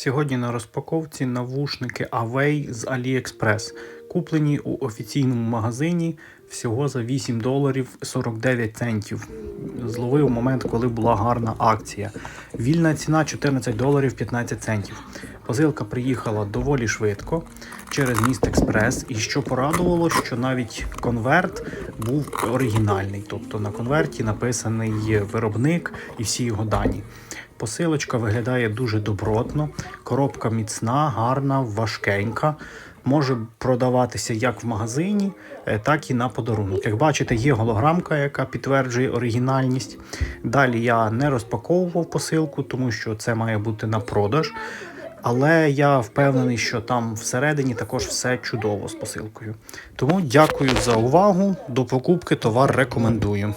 Сьогодні на розпаковці навушники Away з AliExpress, куплені у офіційному магазині всього за 8 доларів 49 центів. Зловив момент, коли була гарна акція. Вільна ціна 14 доларів 15 центів. Посилка приїхала доволі швидко через міст Експрес. І що порадувало, що навіть конверт був оригінальний, тобто на конверті написаний виробник і всі його дані. Посилочка виглядає дуже добротно, коробка міцна, гарна, важкенька. Може продаватися як в магазині, е, так і на подарунок. Як бачите, є голограмка, яка підтверджує оригінальність. Далі я не розпаковував посилку, тому що це має бути на продаж. Але я впевнений, що там всередині також все чудово з посилкою. Тому дякую за увагу. До покупки товар рекомендую.